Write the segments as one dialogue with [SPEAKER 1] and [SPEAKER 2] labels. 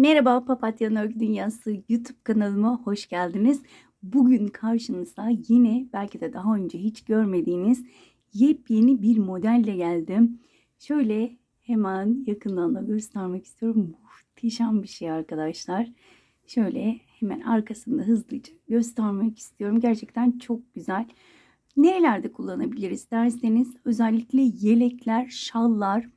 [SPEAKER 1] Merhaba Papatya Örgü Dünyası YouTube kanalıma hoş geldiniz. Bugün karşınızda yine belki de daha önce hiç görmediğiniz yepyeni bir modelle geldim. Şöyle hemen yakından da göstermek istiyorum. Muhteşem bir şey arkadaşlar. Şöyle hemen arkasında hızlıca göstermek istiyorum. Gerçekten çok güzel. Nerelerde kullanabiliriz derseniz özellikle yelekler, şallar,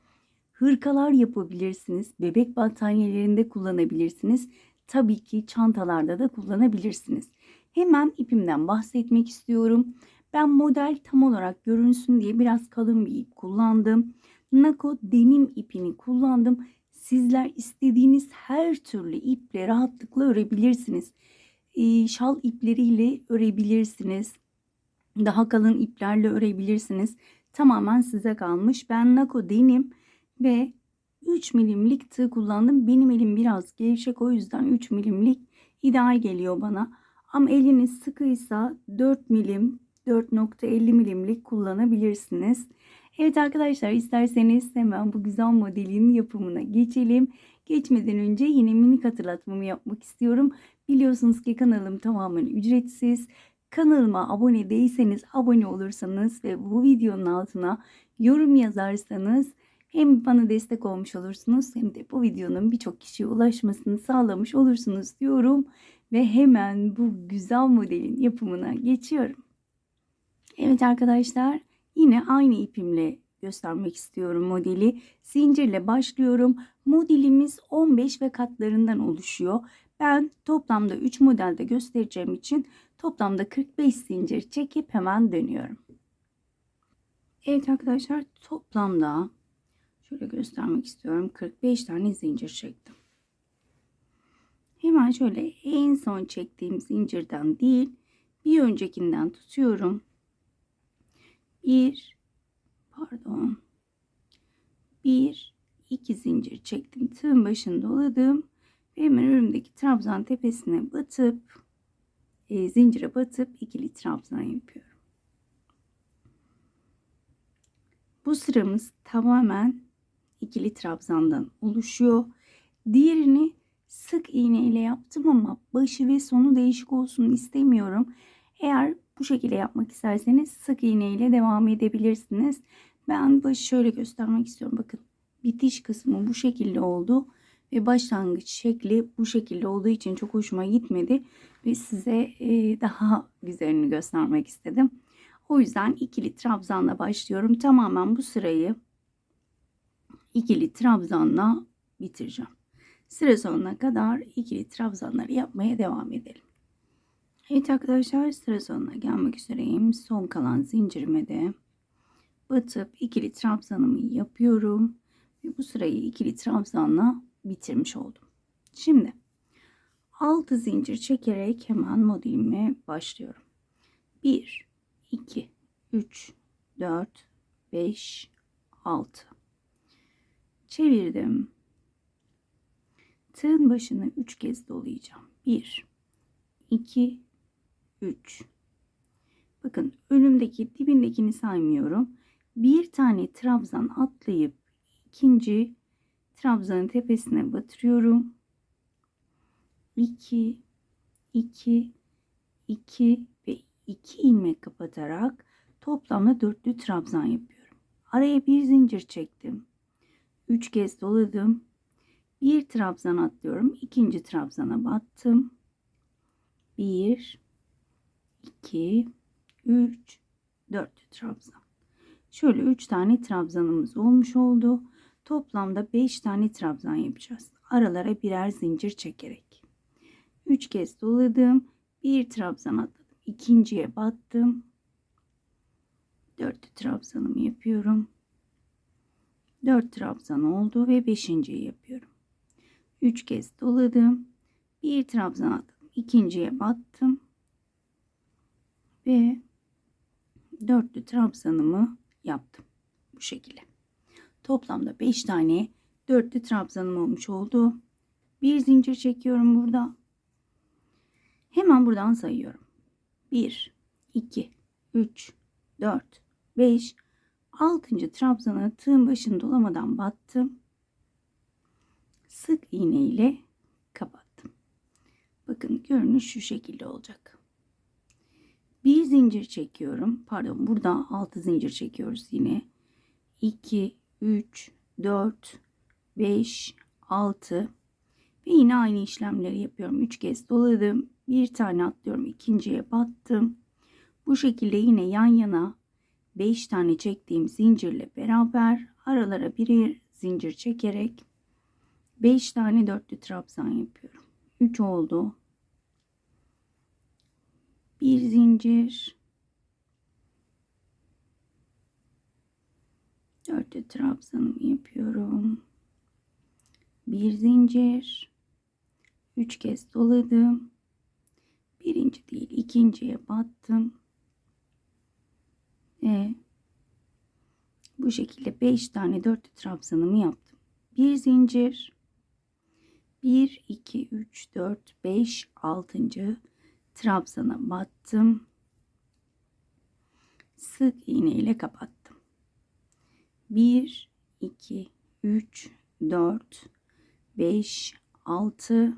[SPEAKER 1] hırkalar yapabilirsiniz. Bebek battaniyelerinde kullanabilirsiniz. Tabii ki çantalarda da kullanabilirsiniz. Hemen ipimden bahsetmek istiyorum. Ben model tam olarak görünsün diye biraz kalın bir ip kullandım. Nako denim ipini kullandım. Sizler istediğiniz her türlü iple rahatlıkla örebilirsiniz. Ee, şal ipleriyle örebilirsiniz. Daha kalın iplerle örebilirsiniz. Tamamen size kalmış. Ben Nako denim ve 3 milimlik tığ kullandım. Benim elim biraz gevşek o yüzden 3 milimlik ideal geliyor bana. Ama eliniz sıkıysa 4 milim 4.50 milimlik kullanabilirsiniz. Evet arkadaşlar isterseniz hemen bu güzel modelin yapımına geçelim. Geçmeden önce yine minik hatırlatmamı yapmak istiyorum. Biliyorsunuz ki kanalım tamamen ücretsiz. Kanalıma abone değilseniz abone olursanız ve bu videonun altına yorum yazarsanız hem bana destek olmuş olursunuz hem de bu videonun birçok kişiye ulaşmasını sağlamış olursunuz diyorum. Ve hemen bu güzel modelin yapımına geçiyorum. Evet arkadaşlar yine aynı ipimle göstermek istiyorum modeli. Zincirle başlıyorum. Modelimiz 15 ve katlarından oluşuyor. Ben toplamda 3 modelde göstereceğim için toplamda 45 zincir çekip hemen dönüyorum. Evet arkadaşlar toplamda şöyle göstermek istiyorum. 45 tane zincir çektim. Hemen şöyle en son çektiğim zincirden değil bir öncekinden tutuyorum. Bir pardon bir iki zincir çektim. Tığın başını doladım ve hemen önümdeki trabzan tepesine batıp e, zincire batıp ikili trabzan yapıyorum. Bu sıramız tamamen ikili trabzandan oluşuyor. Diğerini sık iğne ile yaptım ama başı ve sonu değişik olsun istemiyorum. Eğer bu şekilde yapmak isterseniz sık iğne ile devam edebilirsiniz. Ben başı şöyle göstermek istiyorum. Bakın bitiş kısmı bu şekilde oldu ve başlangıç şekli bu şekilde olduğu için çok hoşuma gitmedi ve size daha güzelini göstermek istedim. O yüzden ikili trabzanla başlıyorum. Tamamen bu sırayı ikili trabzanla bitireceğim. Sıra sonuna kadar ikili trabzanları yapmaya devam edelim. Evet arkadaşlar sıra sonuna gelmek üzereyim. Son kalan zincirime de batıp ikili trabzanımı yapıyorum. Ve bu sırayı ikili trabzanla bitirmiş oldum. Şimdi 6 zincir çekerek hemen modelime başlıyorum. 1 2 3 4 5 6 çevirdim. Tığın başını 3 kez dolayacağım. 1 2 3 Bakın önümdeki dibindekini saymıyorum. Bir tane trabzan atlayıp ikinci trabzanın tepesine batırıyorum. 2 2 2 ve 2 ilmek kapatarak toplamda dörtlü trabzan yapıyorum. Araya bir zincir çektim. 3 kez doladım. Bir trabzan atlıyorum. ikinci trabzana battım. 1 2 3 4 trabzan. Şöyle 3 tane trabzanımız olmuş oldu. Toplamda 5 tane trabzan yapacağız. Aralara birer zincir çekerek. 3 kez doladım. Bir trabzan atladım. ikinciye battım. 4 trabzanımı yapıyorum. 4 trabzan oldu ve 5.yi yapıyorum. 3 kez doladım. Bir trabzan atladım. ikinciye battım. Ve dörtlü trabzanımı yaptım. Bu şekilde. Toplamda 5 tane dörtlü trabzanım olmuş oldu. Bir zincir çekiyorum burada. Hemen buradan sayıyorum. 1, 2, 3, 4, 5, 6. trabzana tığın başını dolamadan battım. Sık iğne ile görünüş şu şekilde olacak. Bir zincir çekiyorum. Pardon burada 6 zincir çekiyoruz yine. 2, 3, 4, 5, 6 ve yine aynı işlemleri yapıyorum. 3 kez doladım. Bir tane atlıyorum. ikinciye battım. Bu şekilde yine yan yana 5 tane çektiğim zincirle beraber aralara birer zincir çekerek 5 tane dörtlü trabzan yapıyorum. 3 oldu. Bir zincir. Dörtlü trabzanımı yapıyorum. Bir zincir. Üç kez doladım. Birinci değil ikinciye battım. Ve bu şekilde beş tane dörtlü trabzanımı yaptım. Bir zincir. 1, 2, 3, 4, 5, 6. trabzana battım. Sık iğne ile kapattım. 1, 2, 3, 4, 5, 6.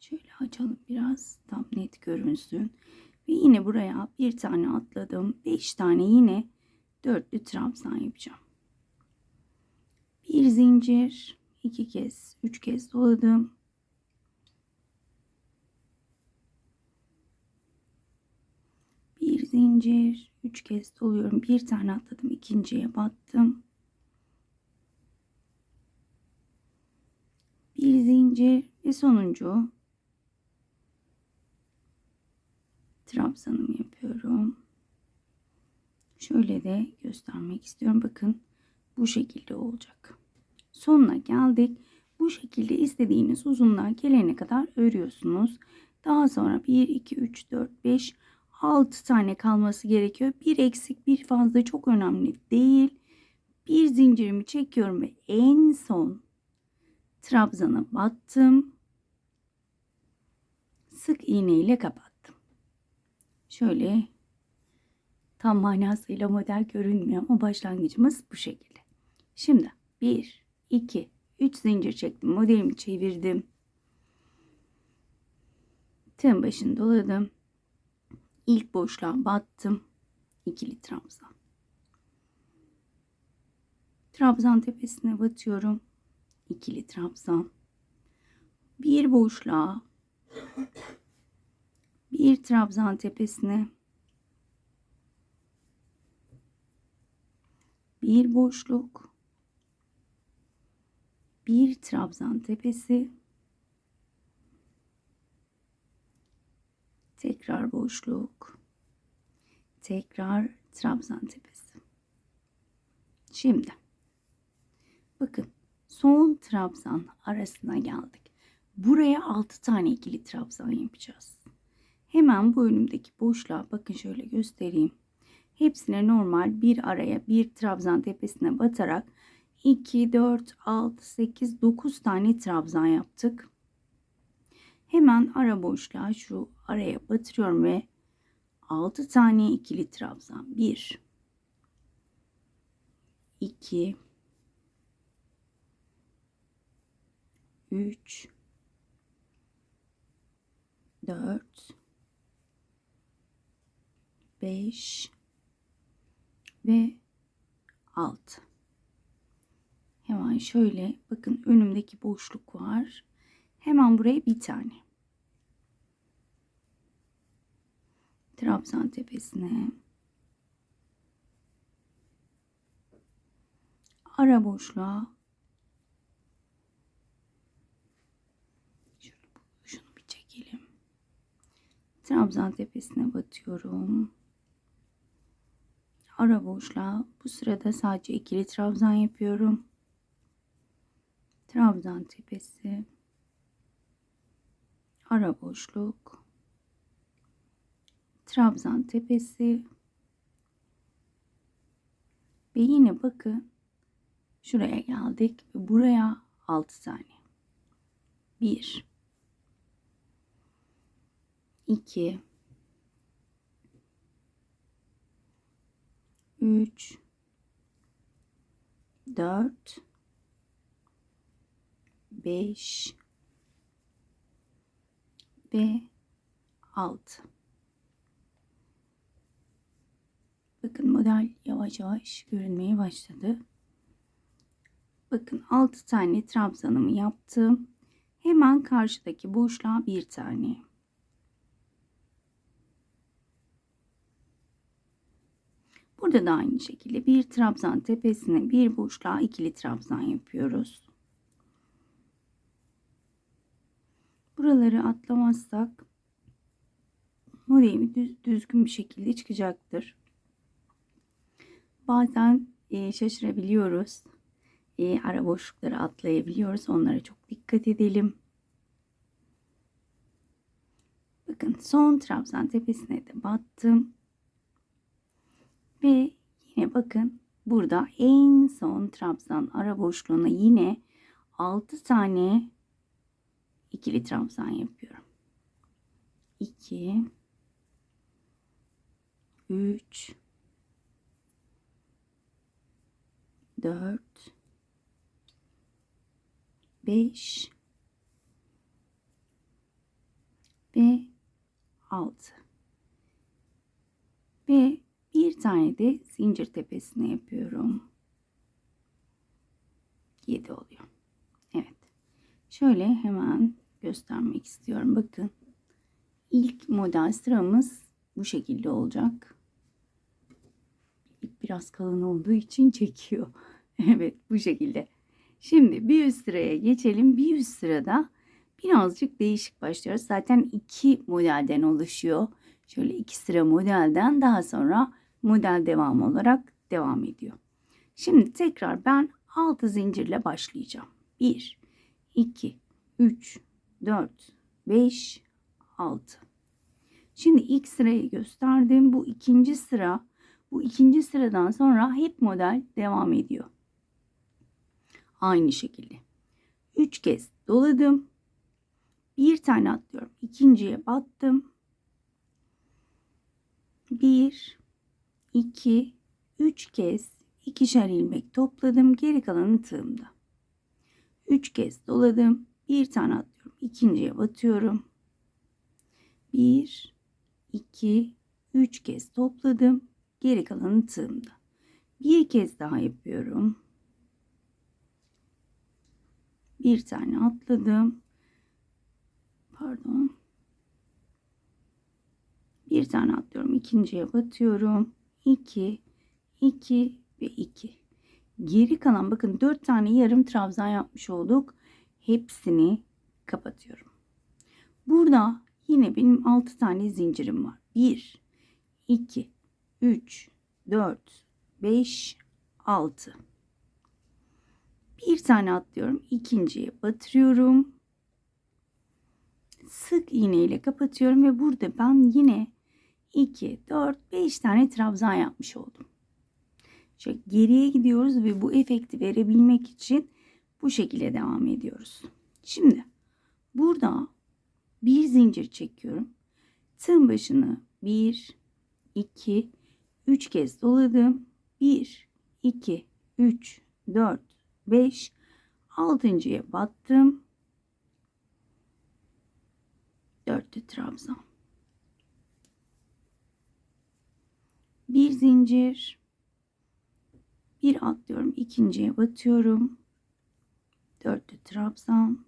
[SPEAKER 1] Şöyle açalım biraz tam net görünsün. Ve yine buraya bir tane atladım. 5 tane yine dörtlü trabzan yapacağım. Bir zincir iki kez üç kez doladım. Bir zincir üç kez doluyorum. Bir tane atladım ikinciye battım. Bir zincir ve sonuncu trabzanımı yapıyorum şöyle de göstermek istiyorum bakın bu şekilde olacak sonuna geldik. Bu şekilde istediğiniz uzunluğa gelene kadar örüyorsunuz. Daha sonra 1, 2, 3, 4, 5, 6 tane kalması gerekiyor. Bir eksik bir fazla çok önemli değil. Bir zincirimi çekiyorum ve en son trabzana battım. Sık iğne ile kapattım. Şöyle tam manasıyla model görünmüyor ama başlangıcımız bu şekilde. Şimdi 1 2 3 zincir çektim. Modelimi çevirdim. Tığın başını doladım. İlk boşluğa battım. İkili trabzan. Trabzan tepesine batıyorum. İkili trabzan. Bir boşluğa bir trabzan tepesine. Bir boşluk. Bir trabzan tepesi. Tekrar boşluk. Tekrar trabzan tepesi. Şimdi. Bakın son trabzan arasına geldik. Buraya 6 tane ikili trabzan yapacağız hemen bu önümdeki boşluğa bakın şöyle göstereyim hepsine normal bir araya bir trabzan tepesine batarak 2, 4, 6, 8, 9 tane trabzan yaptık. Hemen ara boşluğa şu araya batırıyorum ve 6 tane ikili trabzan. 1 2 3 4 5 ve 6 Hemen şöyle bakın önümdeki boşluk var. Hemen buraya bir tane. Trabzan tepesine. Ara boşluğa. Şöyle şunu bir çekelim. Trabzan tepesine batıyorum. Ara boşluğa. Bu sırada sadece ikili trabzan yapıyorum. Trabzan tepesi, ara boşluk, Trabzan tepesi ve yine bakın şuraya geldik ve buraya 6 tane. 1 2 3 4 5 ve 6. Bakın model yavaş yavaş görünmeye başladı. Bakın 6 tane trabzanımı yaptım. Hemen karşıdaki boşluğa bir tane. Burada da aynı şekilde bir trabzan tepesine bir boşluğa ikili trabzan yapıyoruz. Buraları atlamazsak modelimi düz, düzgün bir şekilde çıkacaktır. Bazen e, şaşırabiliyoruz. E, ara boşlukları atlayabiliyoruz. Onlara çok dikkat edelim. Bakın son trabzan tepesine de battım. Ve yine bakın burada en son trabzan ara boşluğuna yine 6 tane ikili trabzan yapıyorum. 2 3 4 5 ve 6 ve bir tane de zincir tepesine yapıyorum. 7 oluyor. Evet. Şöyle hemen göstermek istiyorum. Bakın. İlk model sıramız bu şekilde olacak. Biraz kalın olduğu için çekiyor. evet bu şekilde. Şimdi bir üst sıraya geçelim. Bir üst sırada birazcık değişik başlıyoruz. Zaten iki modelden oluşuyor. Şöyle iki sıra modelden daha sonra model devam olarak devam ediyor. Şimdi tekrar ben 6 zincirle başlayacağım. 1, 2, 3, 4, 5, 6. Şimdi ilk sırayı gösterdim. Bu ikinci sıra. Bu ikinci sıradan sonra hep model devam ediyor. Aynı şekilde. 3 kez doladım. Bir tane atlıyorum. İkinciye battım. 1 2 3 kez ikişer ilmek topladım. Geri kalanı tığımda. 3 kez doladım. Bir tane atlıyorum. İkinciye batıyorum. 1 2 3 kez topladım. Geri kalanı tığımda. Bir kez daha yapıyorum. Bir tane atladım. Pardon. Bir tane atlıyorum. ikinciye batıyorum. 2, 2 ve 2. Geri kalan bakın 4 tane yarım trabzan yapmış olduk. Hepsini kapatıyorum. Burada yine benim 6 tane zincirim var. 1, 2, 3, 4, 5, 6. Bir tane atlıyorum. ikinciye batırıyorum. Sık iğne ile kapatıyorum ve burada ben yine 2, 4, 5 tane trabzan yapmış oldum. Şöyle geriye gidiyoruz ve bu efekti verebilmek için bu şekilde devam ediyoruz. Şimdi burada bir zincir çekiyorum. Tığın başını 1, 2, 3 kez doladım. 1, 2, 3, 4, 5, 6.ya battım. 4'lü trabzan. Bir zincir. Bir atlıyorum. ikinciye batıyorum. Dörtlü trabzan.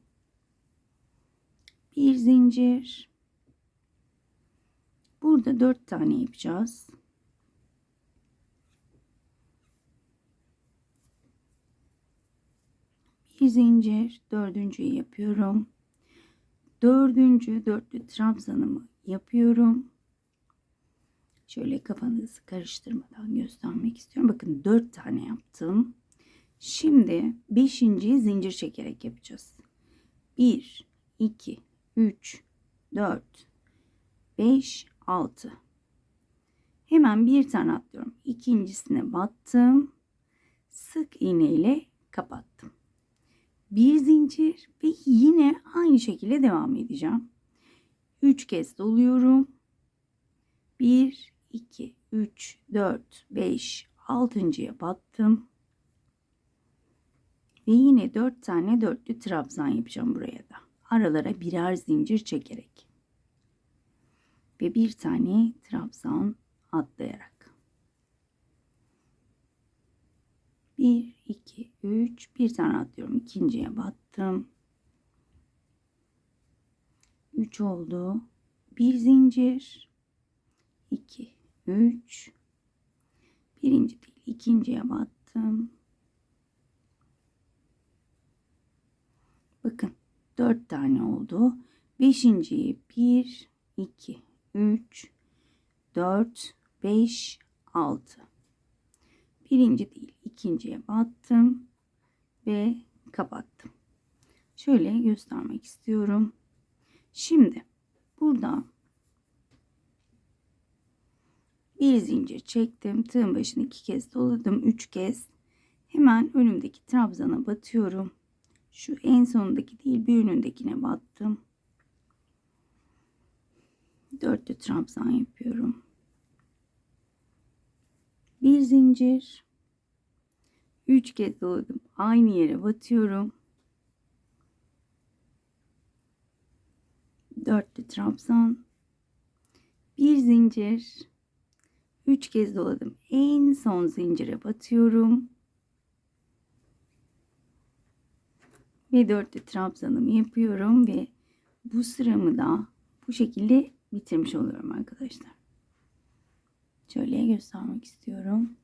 [SPEAKER 1] Bir zincir. Burada dört tane yapacağız. Bir zincir. Dördüncüyü yapıyorum. Dördüncü dörtlü trabzanımı yapıyorum. Şöyle kafanızı karıştırmadan göstermek istiyorum. Bakın 4 tane yaptım. Şimdi 5. zincir çekerek yapacağız. 1, 2, 3, 4, 5, 6. Hemen bir tane atlıyorum. İkincisine battım. Sık iğne ile kapattım. Bir zincir ve yine aynı şekilde devam edeceğim. 3 kez doluyorum. 1 2, 3, 4, 5, 6.ya battım. Ve yine 4 tane dörtlü trabzan yapacağım buraya da. Aralara birer zincir çekerek. ve bir tane trabzan atlayarak. 1 2 3 bir tane atlıyorum. ikinciye battım. 3 oldu. Bir zincir. 2 3 birinci değil ikinciye battım. Bakın 4 tane oldu. Beşinciyi 1 2 3 4 5 6 birinci değil ikinciye battım ve kapattım. Şöyle göstermek istiyorum. Şimdi burada bir zincir çektim. Tığın başını iki kez doladım. Üç kez. Hemen önümdeki trabzana batıyorum. Şu en sondaki değil bir önündekine battım. Dörtlü trabzan yapıyorum. Bir zincir. Üç kez doladım. Aynı yere batıyorum. Dörtlü trabzan. Bir zincir. Üç kez doladım. En son zincire batıyorum. Ve dörtlü trabzanımı yapıyorum ve bu sıramı da bu şekilde bitirmiş oluyorum arkadaşlar. Şöyle göstermek istiyorum.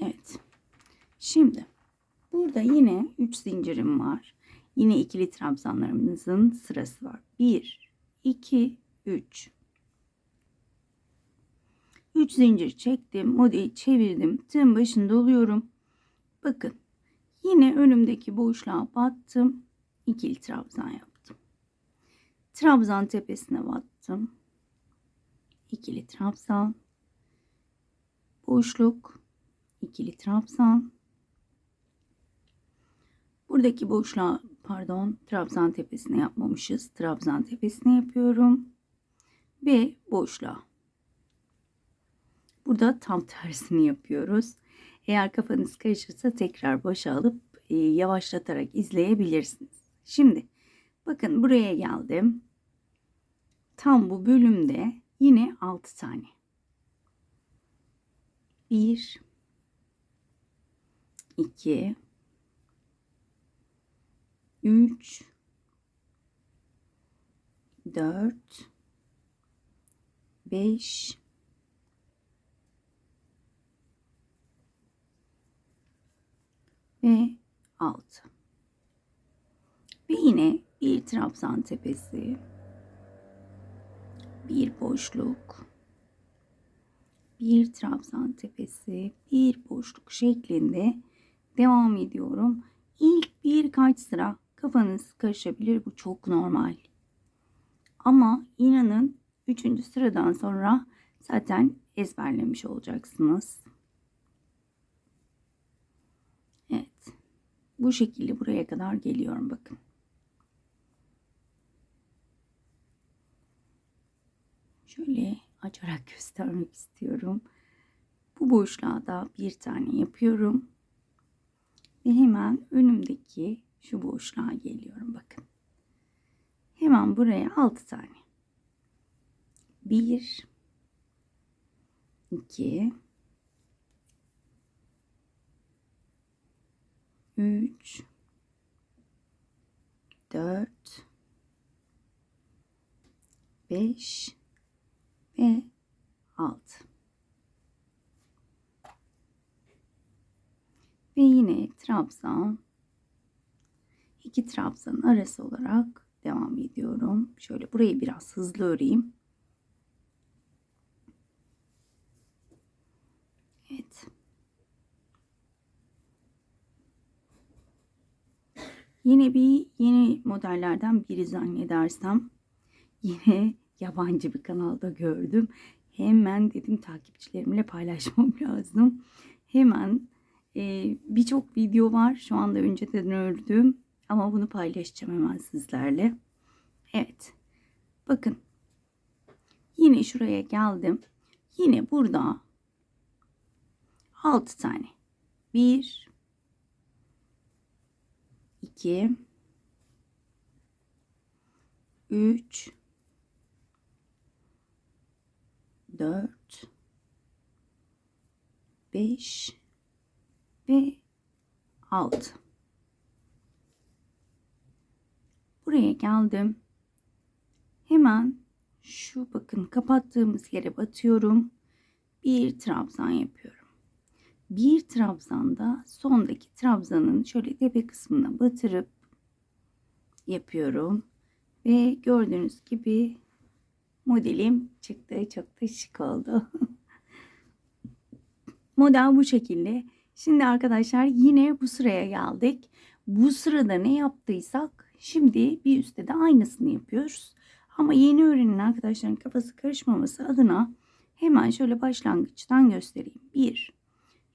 [SPEAKER 1] Evet. Şimdi burada yine 3 zincirim var. Yine ikili trabzanlarımızın sırası var. 1 2 3 3 zincir çektim. Modeli çevirdim. Tığın başında oluyorum. Bakın. Yine önümdeki boşluğa battım. İkili trabzan yaptım. Trabzan tepesine battım. İkili trabzan. Boşluk. ikili trabzan. Buradaki boşluğa pardon trabzan tepesine yapmamışız. Trabzan tepesine yapıyorum ve boşluğa. Burada tam tersini yapıyoruz. Eğer kafanız karışırsa tekrar başa alıp e, yavaşlatarak izleyebilirsiniz. Şimdi bakın buraya geldim. Tam bu bölümde yine 6 tane. 1 2 3 4 5 ve 6 ve yine bir trabzan tepesi. Bir boşluk. Bir trabzan tepesi. Bir boşluk şeklinde devam ediyorum. İlk birkaç sıra kafanız karışabilir. Bu çok normal. Ama inanın Üçüncü sıradan sonra zaten ezberlemiş olacaksınız. Evet. Bu şekilde buraya kadar geliyorum bakın. Şöyle açarak göstermek istiyorum. Bu boşluğa da bir tane yapıyorum. Ve hemen önümdeki şu boşluğa geliyorum bakın. Hemen buraya 6 tane. 1 2 3 4 5 ve 6 ve yine trabzan iki trabzan arası olarak devam ediyorum. Şöyle burayı biraz hızlı öreyim. Evet. Yine bir yeni modellerden biri zannedersem yine yabancı bir kanalda gördüm. Hemen dedim takipçilerimle paylaşmam lazım. Hemen e, birçok video var. Şu anda önceden ördüm. Ama bunu paylaşacağım hemen sizlerle. Evet. Bakın. Yine şuraya geldim. Yine burada 6 tane. 1 2 3 4 5 ve 6 buraya geldim. Hemen şu bakın kapattığımız yere batıyorum. Bir trabzan yapıyorum bir trabzanda sondaki trabzanın şöyle tepe kısmına batırıp yapıyorum. Ve gördüğünüz gibi modelim çıktı. Çok da şık oldu. Model bu şekilde. Şimdi arkadaşlar yine bu sıraya geldik. Bu sırada ne yaptıysak şimdi bir üstte de aynısını yapıyoruz. Ama yeni öğrenen arkadaşların kafası karışmaması adına hemen şöyle başlangıçtan göstereyim. 1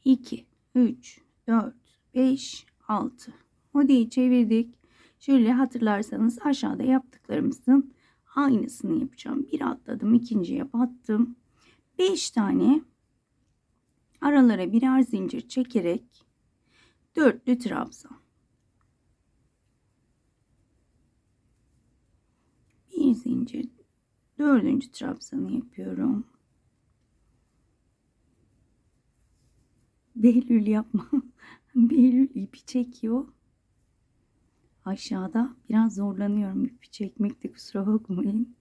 [SPEAKER 1] 2 3 4 5 6 modeli çevirdik. Şöyle hatırlarsanız aşağıda yaptıklarımızın aynısını yapacağım. Bir atladım ikinciye battım. 5 tane aralara birer zincir çekerek dörtlü trabzan. Bir zincir dördüncü trabzanı yapıyorum Behlül yapma. Behlül ipi çekiyor. Aşağıda biraz zorlanıyorum ipi çekmekte kusura bakmayın.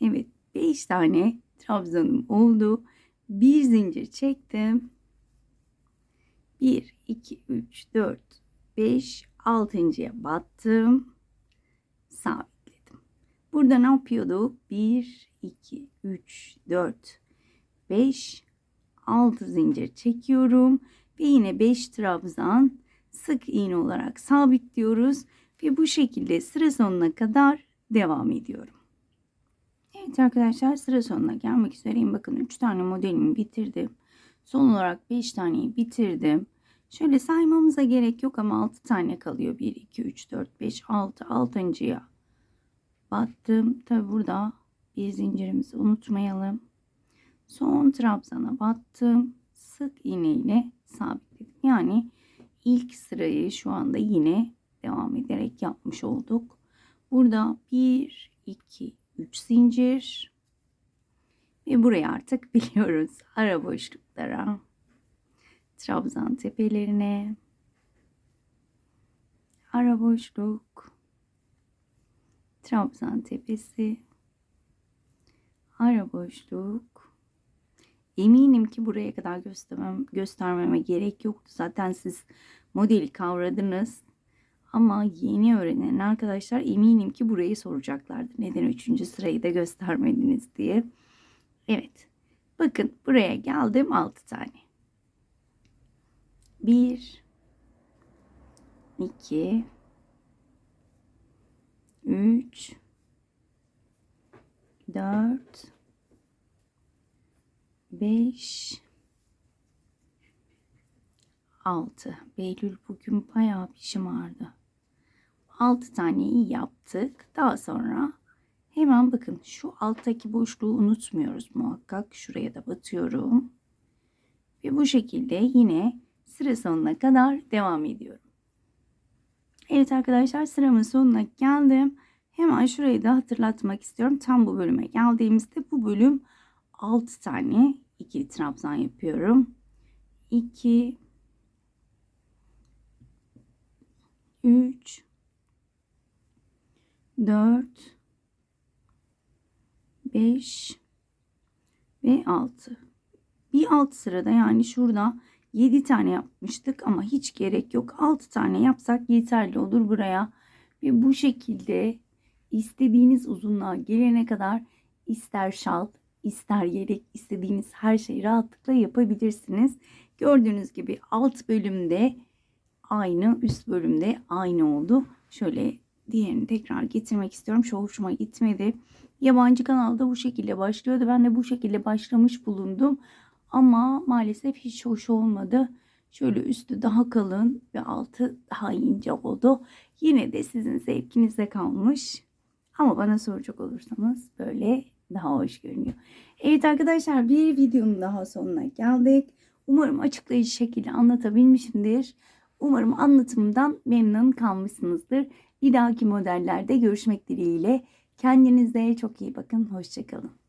[SPEAKER 1] Evet 5 tane trabzanım oldu. Bir zincir çektim. 1 2 3 4 5 altıncıya battım. Sabitledim. Burada ne yapıyorduk? 1 2 3 4 5 6 zincir çekiyorum ve yine 5 trabzan sık iğne olarak sabitliyoruz ve bu şekilde sıra sonuna kadar devam ediyorum. Evet arkadaşlar sıra sonuna gelmek üzereyim. Bakın 3 tane modelimi bitirdim. Son olarak 5 taneyi bitirdim. Şöyle saymamıza gerek yok ama 6 tane kalıyor. 1, 2, 3, 4, 5, 6. 6.ya battım. Tabi burada bir zincirimizi unutmayalım. Son trabzana battım. Sık iğne ile sabitledim. Yani ilk sırayı şu anda yine devam ederek yapmış olduk. Burada 1, 2, 3 zincir. Ve burayı artık biliyoruz. Ara boşluklara. Trabzan tepelerine. Ara boşluk. Trabzan tepesi. Ara boşluk. Eminim ki buraya kadar göstermem, göstermeme gerek yoktu. Zaten siz modeli kavradınız. Ama yeni öğrenen arkadaşlar eminim ki burayı soracaklardı. Neden üçüncü sırayı da göstermediniz diye. Evet. Bakın buraya geldim 6 tane. 1 2 3 4 5 6 Beylül bugün bayağı bir şımardı. 6 taneyi yaptık. Daha sonra hemen bakın şu alttaki boşluğu unutmuyoruz muhakkak. Şuraya da batıyorum. Ve bu şekilde yine sıra sonuna kadar devam ediyorum. Evet arkadaşlar sıramın sonuna geldim. Hemen şurayı da hatırlatmak istiyorum. Tam bu bölüme geldiğimizde bu bölüm 6 tane ikili trabzan yapıyorum. 2 3 4 5 ve 6 bir alt sırada yani şurada 7 tane yapmıştık ama hiç gerek yok. 6 tane yapsak yeterli olur buraya. Ve bu şekilde istediğiniz uzunluğa gelene kadar ister şal ister yelek istediğiniz her şeyi rahatlıkla yapabilirsiniz gördüğünüz gibi alt bölümde aynı üst bölümde aynı oldu şöyle diğerini tekrar getirmek istiyorum. Şu hoşuma gitmedi. Yabancı kanalda bu şekilde başlıyordu. Ben de bu şekilde başlamış bulundum. Ama maalesef hiç hoş olmadı. Şöyle üstü daha kalın ve altı daha ince oldu. Yine de sizin zevkinize kalmış. Ama bana soracak olursanız böyle daha hoş görünüyor. Evet arkadaşlar bir videonun daha sonuna geldik. Umarım açıklayıcı şekilde anlatabilmişimdir. Umarım anlatımdan memnun kalmışsınızdır. Bir dahaki modellerde görüşmek dileğiyle. Kendinize çok iyi bakın. Hoşçakalın.